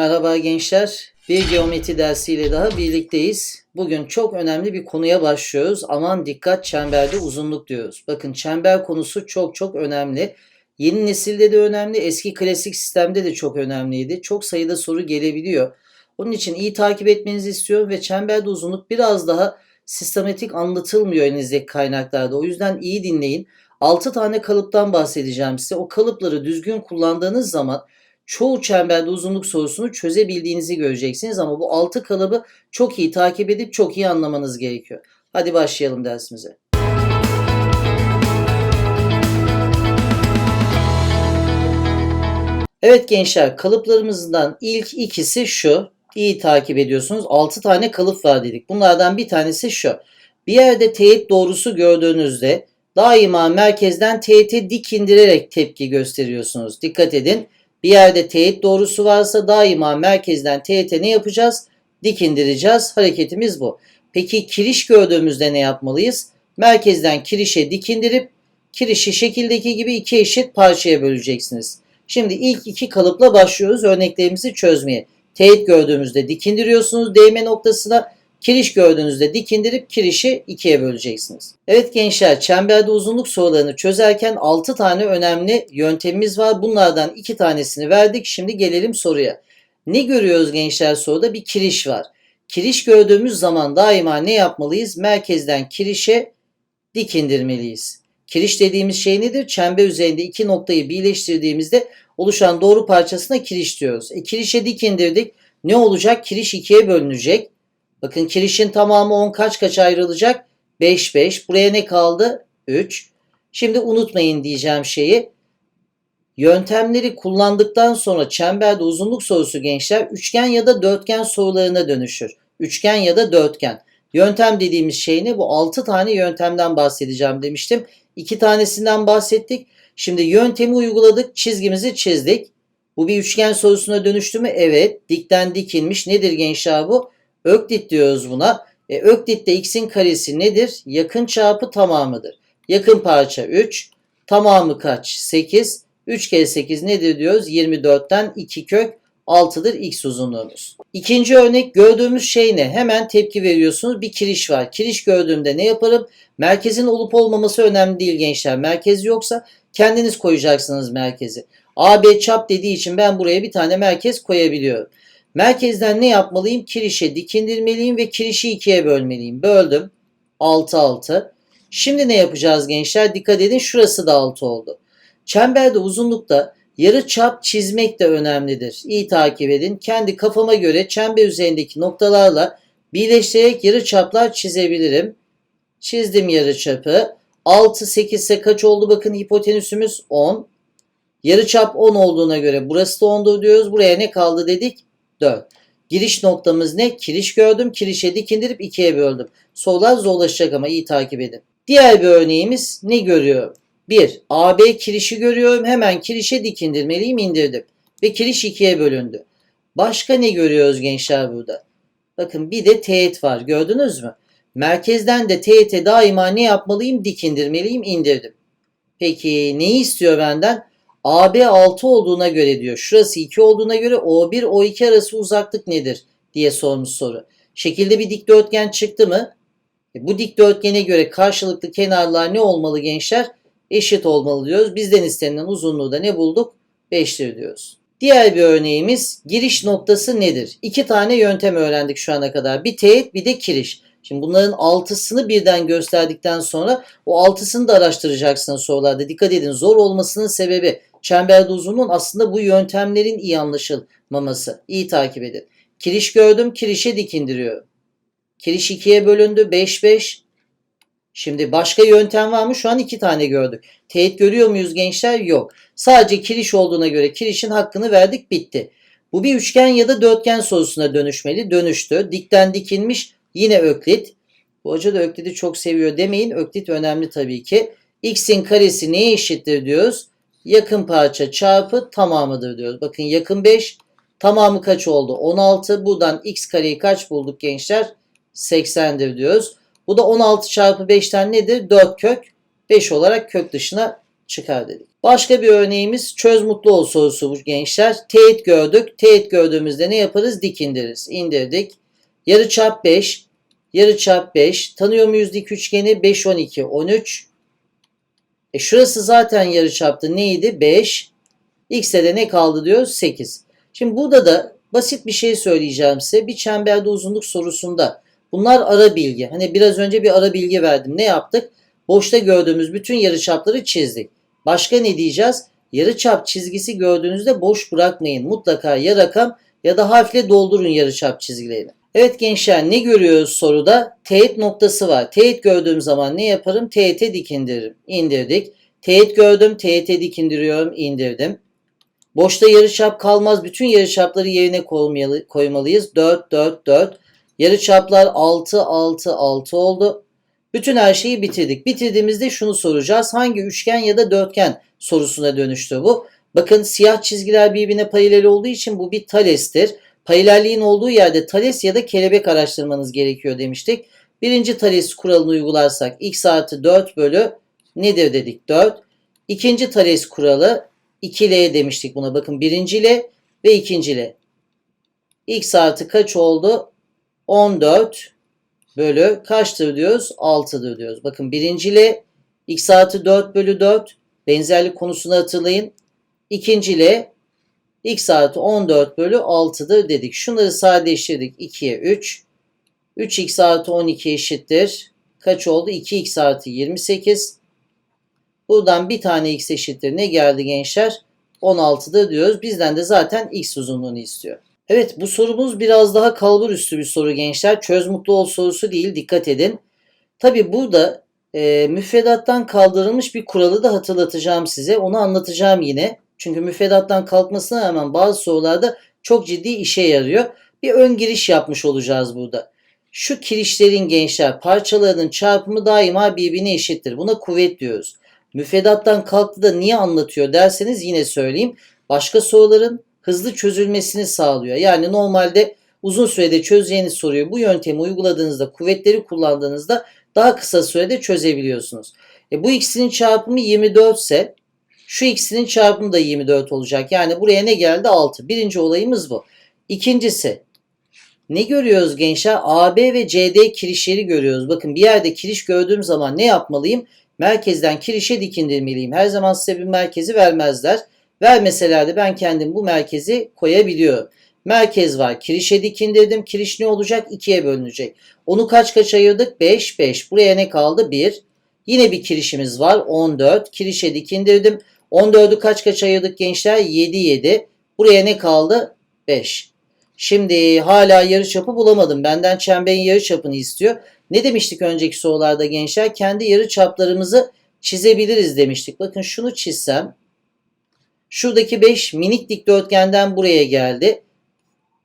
Merhaba gençler. Bir geometri dersiyle daha birlikteyiz. Bugün çok önemli bir konuya başlıyoruz. Aman dikkat çemberde uzunluk diyoruz. Bakın çember konusu çok çok önemli. Yeni nesilde de önemli, eski klasik sistemde de çok önemliydi. Çok sayıda soru gelebiliyor. Onun için iyi takip etmenizi istiyorum ve çemberde uzunluk biraz daha sistematik anlatılmıyor elinizdeki kaynaklarda. O yüzden iyi dinleyin. 6 tane kalıptan bahsedeceğim size. O kalıpları düzgün kullandığınız zaman çoğu çemberde uzunluk sorusunu çözebildiğinizi göreceksiniz ama bu 6 kalıbı çok iyi takip edip çok iyi anlamanız gerekiyor. Hadi başlayalım dersimize. Evet gençler kalıplarımızdan ilk ikisi şu. İyi takip ediyorsunuz. 6 tane kalıp var dedik. Bunlardan bir tanesi şu. Bir yerde teğet doğrusu gördüğünüzde daima merkezden teğete dik indirerek tepki gösteriyorsunuz. Dikkat edin. Bir yerde teğet doğrusu varsa daima merkezden teğete ne yapacağız? Dik indireceğiz. Hareketimiz bu. Peki kiriş gördüğümüzde ne yapmalıyız? Merkezden kirişe dik indirip kirişi şekildeki gibi iki eşit parçaya böleceksiniz. Şimdi ilk iki kalıpla başlıyoruz örneklerimizi çözmeye. Teğet gördüğümüzde dik indiriyorsunuz değme noktasına. Kiriş gördüğünüzde dik indirip kirişi ikiye böleceksiniz. Evet gençler çemberde uzunluk sorularını çözerken 6 tane önemli yöntemimiz var. Bunlardan 2 tanesini verdik. Şimdi gelelim soruya. Ne görüyoruz gençler soruda? Bir kiriş var. Kiriş gördüğümüz zaman daima ne yapmalıyız? Merkezden kirişe dik indirmeliyiz. Kiriş dediğimiz şey nedir? Çember üzerinde iki noktayı birleştirdiğimizde oluşan doğru parçasına kiriş diyoruz. E, kirişe dik indirdik. Ne olacak? Kiriş ikiye bölünecek. Bakın kirişin tamamı 10 kaç kaç ayrılacak? 5 5. Buraya ne kaldı? 3. Şimdi unutmayın diyeceğim şeyi. Yöntemleri kullandıktan sonra çemberde uzunluk sorusu gençler üçgen ya da dörtgen sorularına dönüşür. Üçgen ya da dörtgen. Yöntem dediğimiz şey ne? Bu 6 tane yöntemden bahsedeceğim demiştim. 2 tanesinden bahsettik. Şimdi yöntemi uyguladık, çizgimizi çizdik. Bu bir üçgen sorusuna dönüştü mü? Evet. Dikten dikilmiş. Nedir gençler bu? Öklit diyoruz buna. E, Öklit'te x'in karesi nedir? Yakın çarpı tamamıdır. Yakın parça 3. Tamamı kaç? 8. 3 kere 8 nedir diyoruz? 24'ten 2 kök 6'dır x uzunluğumuz. İkinci örnek gördüğümüz şey ne? Hemen tepki veriyorsunuz. Bir kiriş var. Kiriş gördüğümde ne yaparım? Merkezin olup olmaması önemli değil gençler. Merkez yoksa kendiniz koyacaksınız merkezi. AB çap dediği için ben buraya bir tane merkez koyabiliyorum. Merkezden ne yapmalıyım? Kirişe dikindirmeliyim ve kirişi ikiye bölmeliyim. Böldüm. 6 6. Şimdi ne yapacağız gençler? Dikkat edin şurası da 6 oldu. Çemberde uzunlukta yarı çap çizmek de önemlidir. İyi takip edin. Kendi kafama göre çember üzerindeki noktalarla birleştirerek yarı çaplar çizebilirim. Çizdim yarı çapı. 6 8 ise kaç oldu? Bakın hipotenüsümüz 10. Yarı çap 10 olduğuna göre burası da 10'dur diyoruz. Buraya ne kaldı dedik? 4. Giriş noktamız ne? Kiriş gördüm. Kirişe dik indirip ikiye böldüm. Sorular zorlaşacak ama iyi takip edin. Diğer bir örneğimiz ne görüyorum? 1. AB kirişi görüyorum. Hemen kirişe dik indirmeliyim. indirdim. Ve kiriş ikiye bölündü. Başka ne görüyoruz gençler burada? Bakın bir de teğet var. Gördünüz mü? Merkezden de teğete daima ne yapmalıyım? Dik indirmeliyim. indirdim. Peki neyi istiyor benden? AB 6 olduğuna göre diyor. Şurası 2 olduğuna göre O1 O2 arası uzaklık nedir diye sormuş soru. Şekilde bir dikdörtgen çıktı mı? E, bu dikdörtgene göre karşılıklı kenarlar ne olmalı gençler? Eşit olmalı diyoruz. Bizden istenilen uzunluğu da ne bulduk? 5'tir diyoruz. Diğer bir örneğimiz giriş noktası nedir? İki tane yöntem öğrendik şu ana kadar. Bir teğet bir de kiriş. Şimdi bunların altısını birden gösterdikten sonra o altısını da araştıracaksınız sorularda. Dikkat edin zor olmasının sebebi çemberde uzunluğun aslında bu yöntemlerin iyi anlaşılmaması. İyi takip edin. Kiriş gördüm, kirişe dik indiriyorum. Kiriş ikiye bölündü, 5 5. Şimdi başka yöntem var mı? Şu an iki tane gördük. Teğet görüyor muyuz gençler? Yok. Sadece kiriş olduğuna göre kirişin hakkını verdik, bitti. Bu bir üçgen ya da dörtgen sorusuna dönüşmeli. Dönüştü. Dikten dikilmiş. Yine öklit. Bu hoca da öklidi çok seviyor demeyin. Öklit önemli tabii ki. X'in karesi neye eşittir diyoruz? Yakın parça çarpı tamamıdır diyoruz. Bakın yakın 5 tamamı kaç oldu? 16. Buradan x kareyi kaç bulduk gençler? 80'dir diyoruz. Bu da 16 çarpı 5'ten nedir? 4 kök 5 olarak kök dışına çıkar dedik. Başka bir örneğimiz çöz mutlu ol sorusu bu gençler. Teğet gördük. Teğet gördüğümüzde ne yaparız? Dik indiririz. İndirdik. Yarıçap 5. Yarıçap 5. Tanıyor muyuz dik üçgeni? 5, 12, 13. E şurası zaten yarıçaptı. Neydi? 5. X'e de ne kaldı diyor? 8. Şimdi burada da basit bir şey söyleyeceğim size. Bir çemberde uzunluk sorusunda bunlar ara bilgi. Hani biraz önce bir ara bilgi verdim. Ne yaptık? Boşta gördüğümüz bütün yarıçapları çizdik. Başka ne diyeceğiz? Yarıçap çizgisi gördüğünüzde boş bırakmayın. Mutlaka ya rakam ya da harfle doldurun yarıçap çizgilerini. Evet gençler ne görüyoruz soruda? Teğet noktası var. Teğet gördüğüm zaman ne yaparım? Teğete dik indiririm. İndirdik. Teğet gördüm. Teğete dik indiriyorum. indirdim. Boşta yarıçap kalmaz. Bütün yarıçapları yerine koymalı, koymalıyız. 4, 4, 4. Yarıçaplar 6, 6, 6 oldu. Bütün her şeyi bitirdik. Bitirdiğimizde şunu soracağız. Hangi üçgen ya da dörtgen sorusuna dönüştü bu. Bakın siyah çizgiler birbirine paralel olduğu için bu bir talestir. Paralelliğin olduğu yerde tales ya da kelebek araştırmanız gerekiyor demiştik. Birinci tales kuralını uygularsak x artı 4 bölü nedir dedik 4. İkinci tales kuralı 2L demiştik buna. Bakın birinci L ve ikinci L. x artı kaç oldu? 14 bölü kaçtır diyoruz? 6'dır diyoruz. Bakın birinci L x artı 4 bölü 4 benzerlik konusunu hatırlayın. İkinci L x artı 14 bölü 6'dır dedik. Şunları sadeleştirdik. 2'ye 3. 3x artı 12 eşittir. Kaç oldu? 2x artı 28. Buradan bir tane x eşittir. Ne geldi gençler? 16'dır diyoruz. Bizden de zaten x uzunluğunu istiyor. Evet bu sorumuz biraz daha kalbur üstü bir soru gençler. Çöz mutlu ol sorusu değil. Dikkat edin. Tabi burada e, müfredattan kaldırılmış bir kuralı da hatırlatacağım size. Onu anlatacağım yine. Çünkü müfredattan kalkmasına rağmen bazı sorularda çok ciddi işe yarıyor. Bir ön giriş yapmış olacağız burada. Şu kirişlerin gençler parçalarının çarpımı daima birbirine eşittir. Buna kuvvet diyoruz. Müfredattan kalktı da niye anlatıyor derseniz yine söyleyeyim. Başka soruların hızlı çözülmesini sağlıyor. Yani normalde uzun sürede çözeceğiniz soruyu bu yöntemi uyguladığınızda, kuvvetleri kullandığınızda daha kısa sürede çözebiliyorsunuz. E bu ikisinin çarpımı 24 ise şu ikisinin çarpımı da 24 olacak. Yani buraya ne geldi? 6. Birinci olayımız bu. İkincisi ne görüyoruz gençler? AB ve CD kirişleri görüyoruz. Bakın bir yerde kiriş gördüğüm zaman ne yapmalıyım? Merkezden kirişe dikindirmeliyim. Her zaman size bir merkezi vermezler. Vermeseler de ben kendim bu merkezi koyabiliyorum. Merkez var. Kirişe dikindirdim. Kiriş ne olacak? 2'ye bölünecek. Onu kaç kaç ayırdık? 5, 5. Buraya ne kaldı? 1. Yine bir kirişimiz var. 14. Kirişe dikindirdim. 14'ü kaç kaç ayırdık gençler? 7, 7. Buraya ne kaldı? 5. Şimdi hala yarıçapı bulamadım. Benden çemberin yarıçapını istiyor. Ne demiştik önceki sorularda gençler? Kendi yarıçaplarımızı çizebiliriz demiştik. Bakın şunu çizsem. Şuradaki 5 minik dikdörtgenden buraya geldi.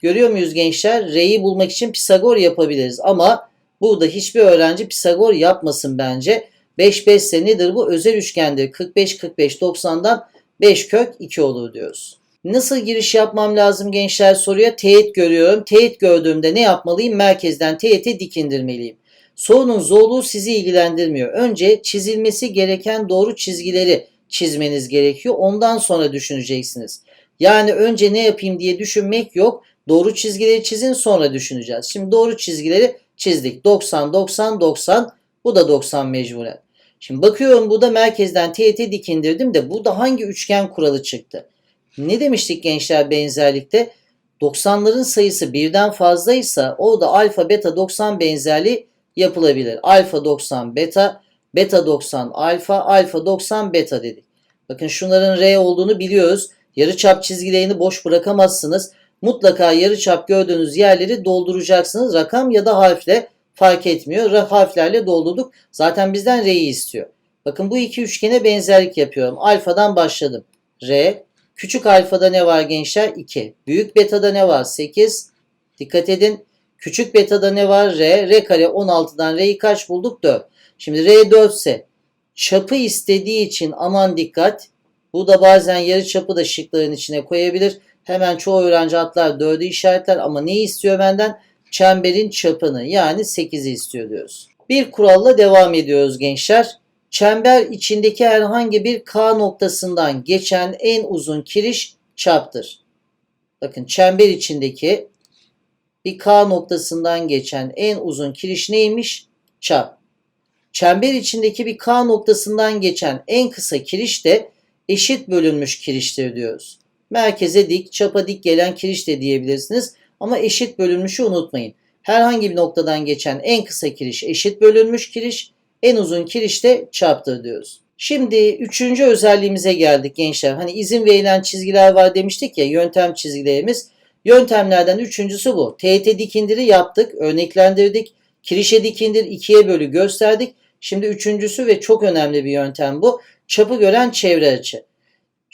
Görüyor muyuz gençler? R'yi bulmak için Pisagor yapabiliriz. Ama burada hiçbir öğrenci Pisagor yapmasın bence. 5 5 ise nedir bu? Özel üçgendir. 45 45 90'dan 5 kök 2 olur diyoruz. Nasıl giriş yapmam lazım gençler soruya? Teğet görüyorum. Teğet gördüğümde ne yapmalıyım? Merkezden teğete dik indirmeliyim. Sorunun zorluğu sizi ilgilendirmiyor. Önce çizilmesi gereken doğru çizgileri çizmeniz gerekiyor. Ondan sonra düşüneceksiniz. Yani önce ne yapayım diye düşünmek yok. Doğru çizgileri çizin sonra düşüneceğiz. Şimdi doğru çizgileri çizdik. 90, 90, 90. Bu da 90 mecburen. Şimdi bakıyorum burada merkezden teğete dik indirdim de burada hangi üçgen kuralı çıktı? Ne demiştik gençler benzerlikte? 90'ların sayısı birden fazlaysa o da alfa beta 90 benzerliği yapılabilir. Alfa 90 beta, beta 90 alfa, alfa 90 beta dedik. Bakın şunların R olduğunu biliyoruz. Yarıçap çizgilerini boş bırakamazsınız. Mutlaka yarıçap gördüğünüz yerleri dolduracaksınız. Rakam ya da harfle fark etmiyor. Harflerle doldurduk. Zaten bizden R'yi istiyor. Bakın bu iki üçgene benzerlik yapıyorum. Alfadan başladım. R. Küçük alfada ne var gençler? 2. Büyük betada ne var? 8. Dikkat edin. Küçük betada ne var? R. R kare 16'dan R'yi kaç bulduk? 4. Şimdi R 4 ise çapı istediği için aman dikkat. Bu da bazen yarı çapı da şıkların içine koyabilir. Hemen çoğu öğrenci atlar 4'ü işaretler ama neyi istiyor benden? Çemberin çapını yani 8'i istiyor diyoruz. Bir kuralla devam ediyoruz gençler. çember içindeki herhangi bir K noktasından geçen en uzun kiriş çaptır. Bakın çember içindeki bir K noktasından geçen en uzun kiriş neymiş? Çap. Çember içindeki bir K noktasından geçen en kısa kiriş de eşit bölünmüş kiriştir diyoruz. Merkeze dik, çapa dik gelen kiriş de diyebilirsiniz ama eşit bölünmüşü unutmayın. Herhangi bir noktadan geçen en kısa kiriş eşit bölünmüş kiriş, en uzun kiriş de çaptır diyoruz. Şimdi üçüncü özelliğimize geldik gençler. Hani izin verilen çizgiler var demiştik ya yöntem çizgilerimiz. Yöntemlerden üçüncüsü bu. TET dikindiri yaptık, örneklendirdik. Kirişe dikindir ikiye bölü gösterdik. Şimdi üçüncüsü ve çok önemli bir yöntem bu. Çapı gören çevre açı.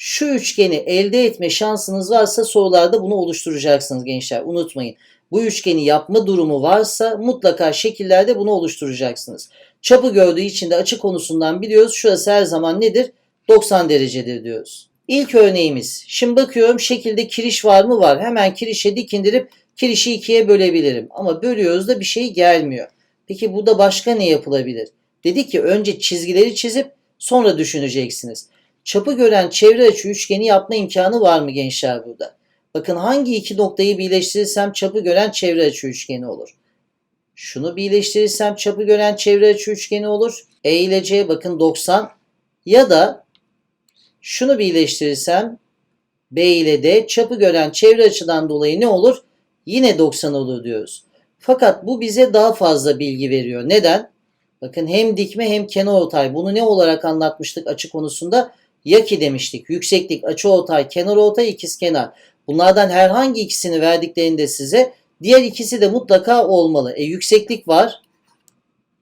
Şu üçgeni elde etme şansınız varsa sorularda bunu oluşturacaksınız gençler. Unutmayın. Bu üçgeni yapma durumu varsa mutlaka şekillerde bunu oluşturacaksınız. Çapı gördüğü için de açı konusundan biliyoruz. Şurası her zaman nedir? 90 derecedir diyoruz. İlk örneğimiz. Şimdi bakıyorum şekilde kiriş var mı? Var. Hemen kirişe dikindirip kirişi ikiye bölebilirim. Ama bölüyoruz da bir şey gelmiyor. Peki burada başka ne yapılabilir? Dedik ki önce çizgileri çizip sonra düşüneceksiniz. Çapı gören çevre açı üçgeni yapma imkanı var mı gençler burada? Bakın hangi iki noktayı birleştirirsem çapı gören çevre açı üçgeni olur. Şunu birleştirirsem çapı gören çevre açı üçgeni olur. E ile C bakın 90. Ya da şunu birleştirirsem B ile D çapı gören çevre açıdan dolayı ne olur? Yine 90 olur diyoruz. Fakat bu bize daha fazla bilgi veriyor. Neden? Bakın hem dikme hem kenar ortay. Bunu ne olarak anlatmıştık açı konusunda? Yaki demiştik. Yükseklik, açı ortay, kenar ortay, ikiz kenar. Bunlardan herhangi ikisini verdiklerinde size diğer ikisi de mutlaka olmalı. E yükseklik var.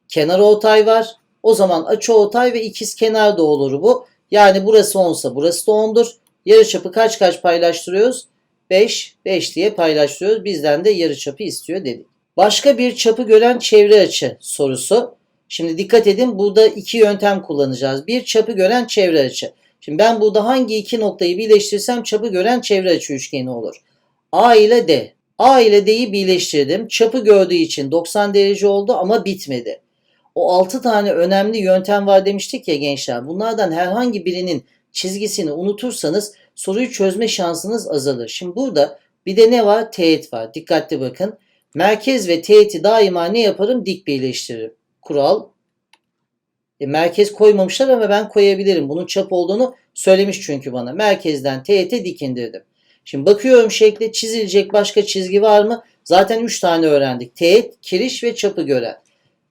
Kenar ortay var. O zaman açı ortay ve ikiz kenar da olur bu. Yani burası 10 ise burası da 10'dur. Yarıçapı kaç kaç paylaştırıyoruz? 5, 5 diye paylaştırıyoruz. Bizden de yarıçapı istiyor dedik. Başka bir çapı gören çevre açı sorusu. Şimdi dikkat edin burada iki yöntem kullanacağız. Bir çapı gören çevre açı. Şimdi ben burada hangi iki noktayı birleştirsem çapı gören çevre açı üçgeni olur. A ile D. A ile D'yi birleştirdim. Çapı gördüğü için 90 derece oldu ama bitmedi. O 6 tane önemli yöntem var demiştik ya gençler. Bunlardan herhangi birinin çizgisini unutursanız soruyu çözme şansınız azalır. Şimdi burada bir de ne var? Teğet var. Dikkatli bakın. Merkez ve teğeti daima ne yaparım? Dik birleştiririm. Kural. E, merkez koymamışlar ama ben koyabilirim. Bunun çap olduğunu söylemiş çünkü bana. Merkezden teğete dik indirdim. Şimdi bakıyorum şekli çizilecek başka çizgi var mı? Zaten 3 tane öğrendik. Teğet, kiriş ve çapı gören.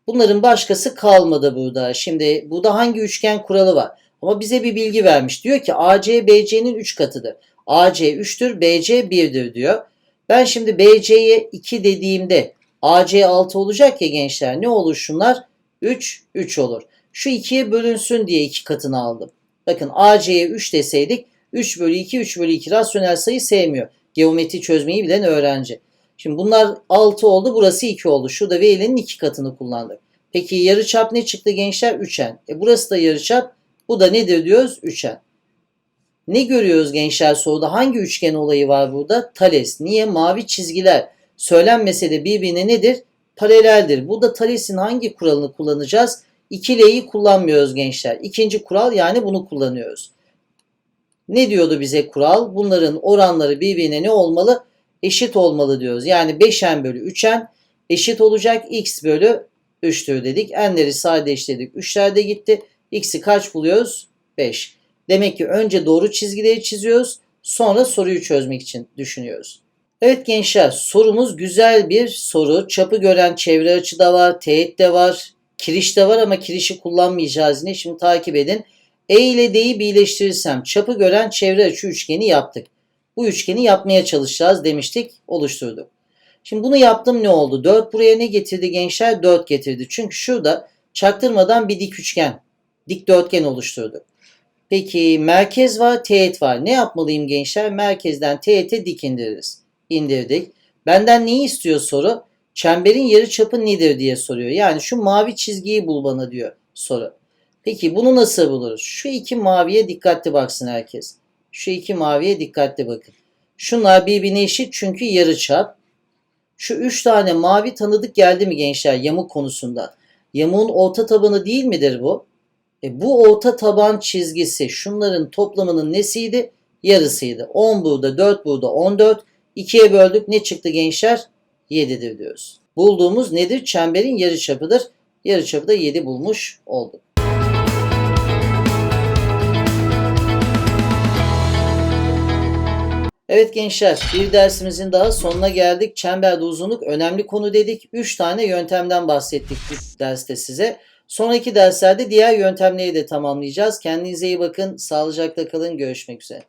Bunların başkası kalmadı burada. Şimdi burada hangi üçgen kuralı var? Ama bize bir bilgi vermiş. Diyor ki AC BC'nin 3 katıdır. AC 3'tür, BC 1'dir diyor. Ben şimdi BC'ye 2 dediğimde AC 6 olacak ya gençler. Ne olur şunlar? 3, 3 olur. Şu 2'ye bölünsün diye 2 katını aldım. Bakın AC'ye 3 deseydik 3 bölü 2, 3 bölü 2 rasyonel sayı sevmiyor. Geometri çözmeyi bilen öğrenci. Şimdi bunlar 6 oldu. Burası 2 oldu. Şurada V'nin 2 katını kullandık. Peki yarıçap ne çıktı gençler? 3'en. E burası da yarıçap. Bu da nedir diyoruz? 3'en. Ne görüyoruz gençler soruda? Hangi üçgen olayı var burada? Thales. Niye? Mavi çizgiler. Söylenmese de birbirine nedir? Paraleldir. Burada Thales'in hangi kuralını kullanacağız? İkileyi kullanmıyoruz gençler. İkinci kural yani bunu kullanıyoruz. Ne diyordu bize kural? Bunların oranları birbirine ne olmalı? Eşit olmalı diyoruz. Yani 5n bölü 3n eşit olacak x bölü 3'tür dedik. n'leri sadeleştirdik. 3'ler de gitti. x'i kaç buluyoruz? 5. Demek ki önce doğru çizgileri çiziyoruz. Sonra soruyu çözmek için düşünüyoruz. Evet gençler sorumuz güzel bir soru. Çapı gören çevre açı da var, teğet de var, kiriş de var ama kirişi kullanmayacağız yine. Şimdi takip edin. E ile D'yi birleştirirsem çapı gören çevre açı üçgeni yaptık. Bu üçgeni yapmaya çalışacağız demiştik, oluşturduk. Şimdi bunu yaptım ne oldu? 4 buraya ne getirdi gençler? 4 getirdi. Çünkü şurada çaktırmadan bir dik üçgen, dikdörtgen oluşturduk. Peki merkez var, teğet var. Ne yapmalıyım gençler? Merkezden teğete dik indiririz. İndirdik. Benden neyi istiyor soru? Çemberin yarı çapı nedir diye soruyor. Yani şu mavi çizgiyi bul bana diyor soru. Peki bunu nasıl buluruz? Şu iki maviye dikkatli baksın herkes. Şu iki maviye dikkatli bakın. Şunlar birbirine eşit çünkü yarı çap. Şu üç tane mavi tanıdık geldi mi gençler yamuk konusunda? Yamuğun orta tabanı değil midir bu? E bu orta taban çizgisi şunların toplamının nesiydi? Yarısıydı. 10 burada, 4 burada, 14. 2'ye böldük. Ne çıktı gençler? 7'dir diyoruz. Bulduğumuz nedir? Çemberin yarıçapıdır. Yarıçapı da 7 bulmuş olduk. Evet gençler bir dersimizin daha sonuna geldik. Çemberde uzunluk önemli konu dedik. 3 tane yöntemden bahsettik bu derste size. Sonraki derslerde diğer yöntemleri de tamamlayacağız. Kendinize iyi bakın. Sağlıcakla kalın. Görüşmek üzere.